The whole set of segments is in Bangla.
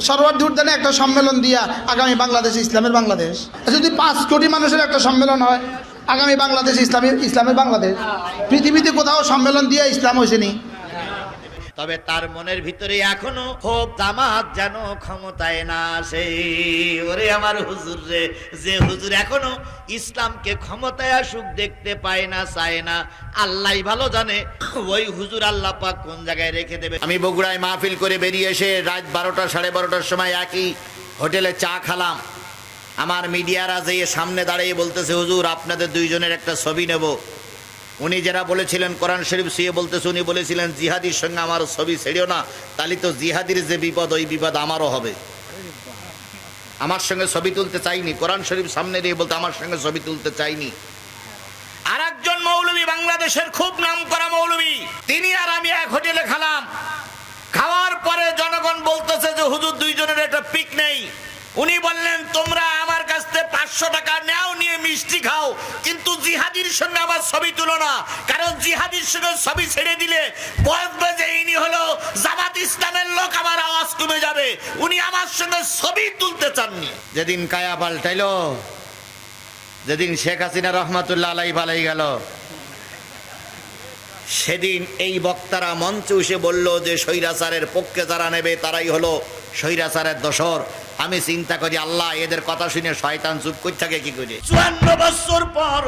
সরওয়ার্দী উদ্যানে একটা সম্মেলন দিয়া আগামী বাংলাদেশ ইসলামের বাংলাদেশ। যদি পাঁচ কোটি মানুষের একটা সম্মেলন হয়, আগামী বাংলাদেশ ইসলামী ইসলামের বাংলাদেশ। পৃথিবীতে কোথাও সম্মেলন দিয়ে ইসলাম হয়েছে নি। তবে তার মনের ভিতরে এখনও খুব জামাত যেন ক্ষমতায় না আসে। ওরে আমার হুজুর রে, যে হুজুর এখনও ইসলামকে ক্ষমতায় আসুক দেখতে পায় না, চায় না আল্লাহ ভালো জানে, ওই হুজুর আল্লাহ পাক কোন জায়গায় রেখে দেবে? আমি বগুড়ায় মাহফিল করে বেরিয়ে এসে রাত বারোটা, সাড়ে বারোটার সময় একই হোটেলে চা খালাম। আমার মিডিয়ারা যেয়ে সামনে দাঁড়িয়ে বলতেছে, হুজুর, আপনাদের দুইজনের একটা ছবি নেব। উনি যারা বলেছিলেন কোরআন শরীফ শুয়ে বলতেছে, উনি বলেছিলেন, জিহাদির সঙ্গে আমার ছবি ছেড়েও না, তাহলে তো জিহাদির যে বিপদ, ওই বিপদ আমারও হবে। আমার সঙ্গে ছবি তুলতে চাইনি, কোরআন শরীফ সামনে দিয়ে বলতে আমার সঙ্গে ছবি তুলতে চাইনি। আর একজন মৌলবী, বাংলাদেশের খুব নাম করা মৌলবী, তিনি আর আমি এক হোটেলে খেলাম। খাওয়ার পরে জনগণ বলতেছে যে, হুজুর, দুইজনের একটা পিক নেই। উনি বললেন, তোমরা আমার কাছ পাঁচশো টাকা নেও, নিয়ে মিষ্টি খাও, কিন্তু জিহাদির সঙ্গে আমার ছবি তুলো না। কারণ জিহাদির সঙ্গে ছবি ছেড়ে দিলে ইনি হলো জামাত ইসলামের লোক, আমার আওয়াজ কমে যাবে। উনি আমার সঙ্গে ছবি তুলতে চাননি। যেদিন কায়া পাল্টাইলো, যেদিন শেখ হাসিনা রহমাতুল্লাহ আলাই গেল, সেদিন এই বক্তারা মঞ্চে এসে বলল যে স্বৈরাচারের পক্ষে যারা নেবে, তারাই হলো স্বৈরাচারের দোসর আমি চিন্তা করি, আল্লাহ, এদের কথা শুনে শয়তান চুপ করে থাকে কি করে? চুয়ান্ন বছর পর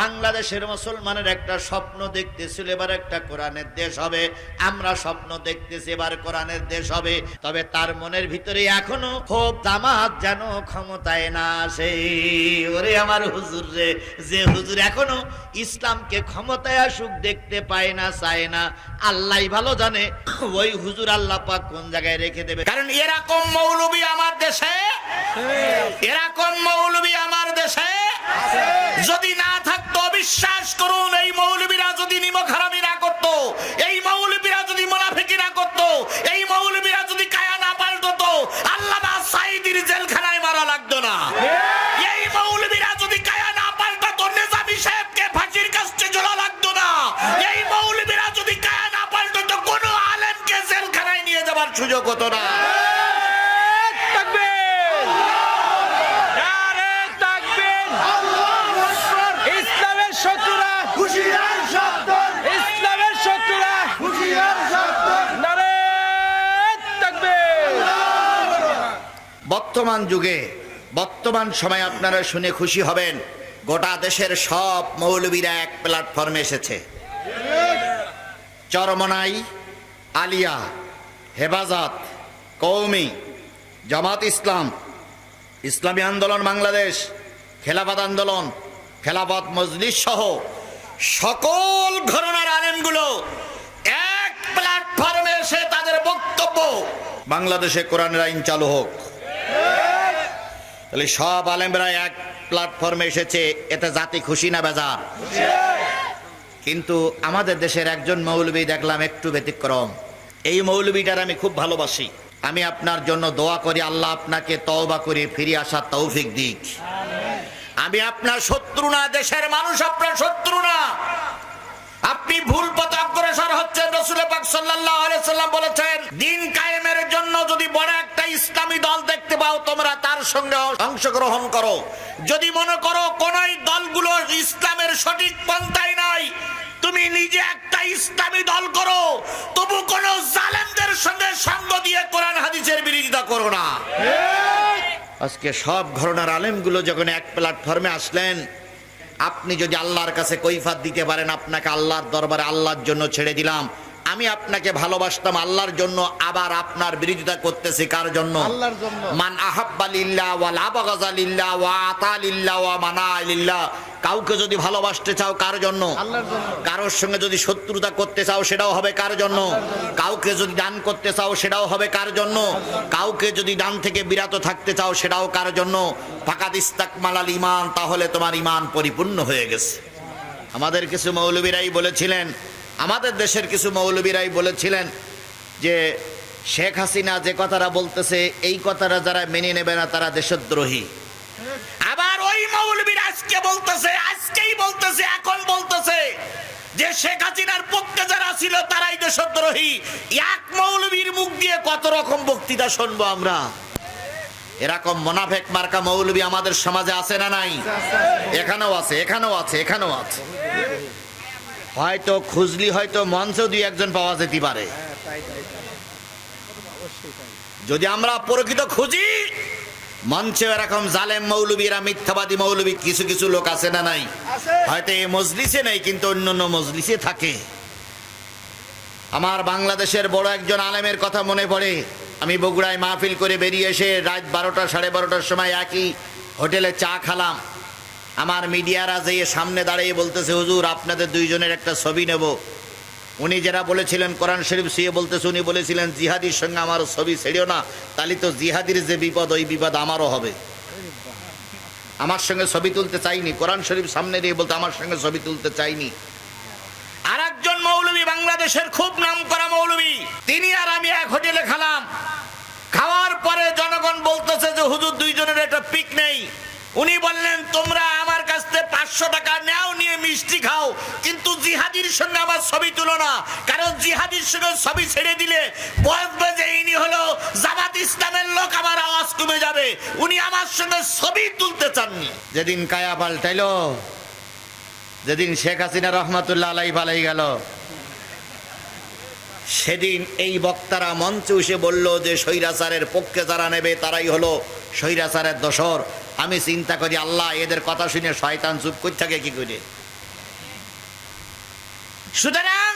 বাংলাদেশের মুসলমানের একটা স্বপ্ন দেখতেছিল, এবার একটা কোরআনের দেশ হবে। আমরা স্বপ্ন দেখতেছি, এবার কোরআনের দেশ হবে। তবে তার মনের ভিতরে এখনও খুব জামাত যেন ক্ষমতায় না আসে। ওরে আমার হুজুর রে, যে হুজুর এখনও ইসলামকে ক্ষমতায় আসুক, দেখতে পায় না, চায় না আল্লাহ ভালো জানে, ওই হুজুর আল্লাহ পাক কোন জায়গায় রেখে দেবে? কারণ এরকম মৌলবী আমার দেশে, এরকম মৌলবী আমার দেশে যদি না থাকতো, বিশ্বাস করুন, এই মৌলবীরা যদি নিমক হারামি না করতো, এই মৌলবীরা যদি মোনাফিকি না করতো, এই মৌলবীরা যদি কায়া না পাল্টতো আল্লামা সাইদির জেলখানায় মারা লাগতো না। এই মৌলবীরা যদি কায়া না পাল্টাতো, নেজামি সাহেবকে ফাঁসির কাছে ঝোলা লাগতো না। এই মৌলবীরা যদি কায়া না পাল্টাতো, কোনো আলেমকে জেলখানায় নিয়ে যাবার সুযোগ হতো না। বর্তমান যুগে, বর্তমান সময় আপনারা শুনে খুশি হবেন, গোটা দেশের সব মৌলবীরা এক প্ল্যাটফর্মে এসেছে। চরমনাই, আলিয়া, হেফাজত কৌমি জামাত ইসলাম, ইসলামী আন্দোলন বাংলাদেশ, খেলাফত আন্দোলন, খেলাফত মজলিস সহ সকল ঘরনার আলেমগুলো এক প্ল্যাটফর্মে এসে তাদের বক্তব্য বাংলাদেশে কোরআনের আইন চালু হোক। তাহলে সব আলেমরা এক প্ল্যাটফর্মে এসেছে, এতে জাতি খুশি না বেজার? কিন্তু আমাদের দেশের একজন মৌলবী দেখলাম একটু ব্যতিক্রম। এই মৌলবীটার আমি খুব ভালোবাসি। আমি আপনার জন্য দোয়া করি, আল্লাহ আপনাকে তওবা করে ফিরে আসার তৌফিক দিক। আমি আপনার শত্রু না, দেশের মানুষ আপনার শত্রু না। আপনি ভুল পথে অগ্রসর হচ্ছেন। রসুল দলগুলো ইসলামের সঠিক তুমি নিজে একটা ইসলামী দল করো, তবু কোন জালেমদের সঙ্গ দিয়ে কোরআন হাদিসের বিরোধিতা করো না। আজকে সব ঘরনার আলেমগুলো যখন এক প্ল্যাটফর্মে আসলেন, আপনি যদি আল্লাহর কাছে কৈফাত দিতে পারেন, আপনাকে আল্লাহর দরবারে আল্লাহর জন্য ছেড়ে দিলাম। আমি আপনাকে ভালোবাসতাম আল্লাহর জন্য আবার আপনার বিরোধিতা করতেছি কার জন্য? আল্লাহর জন্য। মান আহাব্বালিল্লাহ ওয়া ওয়া আতালিল্লাহ ওয়া মানালিল্লাহ কাউকে যদি ভালোবাসতে চাও কার জন্য? জন্য। কারোর সঙ্গে যদি শত্রুতা করতে চাও সেটাও হবে কার জন্য? কাউকে যদি দান করতে চাও সেটাও হবে কার জন্য? কাউকে যদি দান থেকে বিরত থাকতে চাও সেটাও কার জন্য? ফাকাদ ইস্তাকমালাল ইমান তাহলে তোমার ইমান পরিপূর্ণ হয়ে গেছে। আমাদের কিছু মৌলবীরাই বলেছিলেন আমাদের দেশের কিছু মৌলবীরাই বলেছিলেন যে শেখ হাসিনা যে কথাটা বলতেছে, এই কথাটা যারা মেনে নেবে না, তারা দেশদ্রোহী। আবার ওই মৌলবীর আজকে বলতেছে, আজকেই বলতেছে, এখন বলতেছে যে শেখ হাসিনার পক্ষে যারা ছিল, তারাই দেশদ্রোহী। এক মৌলবীর মুখ দিয়ে কত রকম বক্তৃতা শুনব আমরা? এরকম মোনাফেক মার্কা মৌলবী আমাদের সমাজে আছে না নাই? এখানেও আছে এখানেও আছে এখানেও আছে। হয়তো খুঁজলি হয়তো মঞ্চেও দুই একজন পাওয়া যেতে পারে। যদি আমরা প্রকৃত খুঁজি মঞ্চে এরকম জালেম মৌলবীরা মিথ্যাবাদী মৌলবী কিছু কিছু লোক আছে না নাই? হয়তো এই মজলিসে নেই কিন্তু অন্য অন্য মজলিসে থাকে। আমার বাংলাদেশের বড় একজন আলেমের কথা মনে পড়ে। আমি বগুড়ায় মাহফিল করে বেরিয়ে এসে রাত বারোটা সাড়ে বারোটার সময় একই হোটেলে চা খালাম। আমার মিডিয়ারা যেয়ে সামনে দাঁড়িয়ে বলতেছে, হুজুর, আপনাদের দুইজনের একটা ছবি নেব। উনি যারা বলেছিলেন কোরআন শরীফ শুয়ে বলতেছে, উনি বলেছিলেন, জিহাদির সঙ্গে আমার ছবি ছেড়েও না, তাহলে তো জিহাদির যে বিপদ, ওই বিপদ আমারও হবে। আমার সঙ্গে ছবি তুলতে চাইনি, কোরআন শরীফ সামনে দিয়ে বলতে, আমার সঙ্গে ছবি তুলতে চাইনি। আর একজন মৌলবী, বাংলাদেশের খুব নাম করা মৌলবী, তিনি আর আমি এক হোটেলে খেলাম। খাওয়ার পরে জনগণ বলতেছে যে, হুজুর, দুইজনের একটা পিক নেই। উনি বললেন, তোমরা পাঁচশো টাকা নেও, নিয়ে মিষ্টি খাও। কিন্তু জিহাদির সঙ্গে আমার ছবি তুলো না। কারণ জিহাদির সঙ্গে ছবি ছেড়ে দিলে বয়স যে ইনি হলো জামাত ইসলামের লোক, আমার আওয়াজ কমে যাবে। উনি আমার সঙ্গে ছবি তুলতে চাননি। যেদিন কায়া পাল্টাইল, যেদিন শেখ হাসিনা রহমাতুল্লাহ আলাই পালাই গেল সেদিন এই বক্তারা মঞ্চে এসে বলল যে, স্বৈরাচারের পক্ষে যারা নেবে তারাই হলো স্বৈরাচারের দোসর আমি চিন্তা করি, আল্লাহ, এদের কথা শুনে শয়তান চুপ করে থাকে কি করে সুতরাং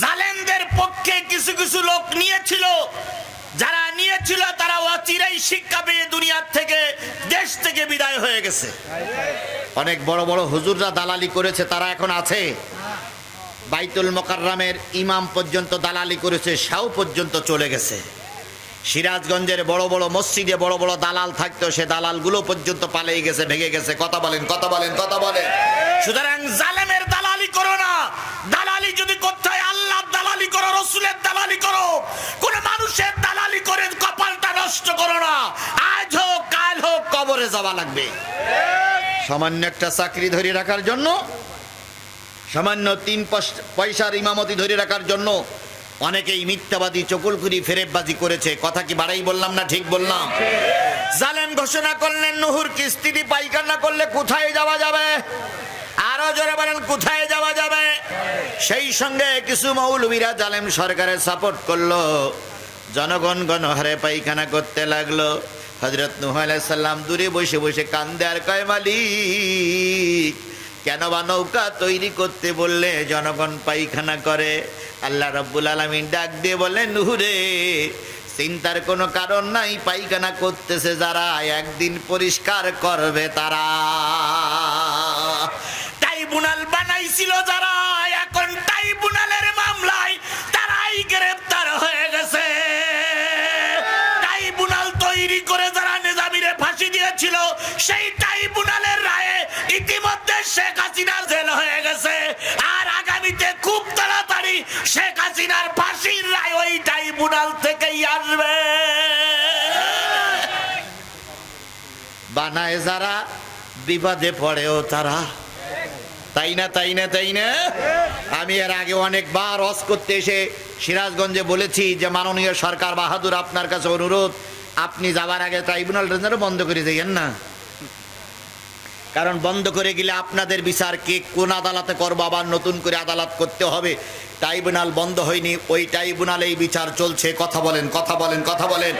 জালেমদের পক্ষে কিছু কিছু লোক নিয়েছিল। যারা নিয়েছিল, তারা অচিরাই শিক্ষা পেয়ে দুনিয়ার থেকে, দেশ থেকে বিদায় হয়ে গেছে। অনেক বড় বড় হুজুররা দালালি করেছে, তারা এখন আছে। বাইতুল মোকাররামের ইমাম পর্যন্ত দালালি করেছে সাউ পর্যন্ত চলে গেছে। সিরাজগঞ্জের বড় বড় মসজিদে বড় বড় দালাল থাকতো, সে দালালগুলো পর্যন্ত পালিয়ে গেছে, ভেঙে গেছে। কথা বলেন কথা বলেন কথা বলেন। সুতরাং জালেমের দালালি করো না। দালালি যদি করতে হয় আল্লাহ দালালি করো, রসুলের দালালি করো। কোন মানুষের দালালি করে কপালটা নষ্ট করো না। আজ হোক, কাল হোক, কবরে যাওয়া লাগবে। সামান্য একটা চাকরি ধরে রাখার জন্য সামান্য তিন পয়সার ইমামতি ধরে রাখার জন্য অনেকেই মিথ্যাবাদী চকুল চকুলখুরি ফেরেববাজি করেছে। কথা কি বাড়াই বললাম না ঠিক বললাম? জালেম ঘোষণা করলেন, নুহুর কিস্তিটি পাইকানা করলে কোথায় যাওয়া যাবে? আরও জোরে বলেন, কোথায় যাওয়া যাবে? সেই সঙ্গে কিছু মৌলবীরা জালেম সরকারের সাপোর্ট করল। জনগণ গণহারে পায়খানা করতে লাগল। হজরত নুহ সাল্লাম দূরে বসে বসে কান্দে আর কয়, মালিক কেন বা নৌকা তৈরি করতে বললে জনগণ পায়খানা করে? আল্লাহ রব্বুল আলমিন ডাক দিয়ে বললেন নুহুরে চিন্তার কোনো কারণ নাই, পায়খানা করতেছে যারা, একদিন পরিষ্কার করবে তারা। ট্রাইব্যুনাল বানাইছিল যারা শেখ হাসিনা জেল হয়ে গেছে। আর আগামীতে খুব তাড়াতাড়ি শেখ হাসিনার ফাঁসির রায় ওই ট্রাইব্যুনাল থেকেই আসবে। বানায় যারা বিবাদে পড়েও তারা। তাই না তাই না তাই না? আমি এর আগে অনেকবার রস করতে এসে সিরাজগঞ্জে বলেছি যে মাননীয় সরকার বাহাদুর আপনার কাছে অনুরোধ, আপনি যাবার আগে ট্রাইব্যুনালটা যেন বন্ধ করে দিয়েন না। কারণ বন্ধ করে গেলে আপনাদের বিচার কে কোন আদালতে করব, আবার নতুন করে আদালত করতে হবে। ট্রাইব্যুনাল বন্ধ হয়নি, ওই ট্রাইব্যুনালেই বিচার চলছে। কথা বলেন কথা বলেন কথা বলেন।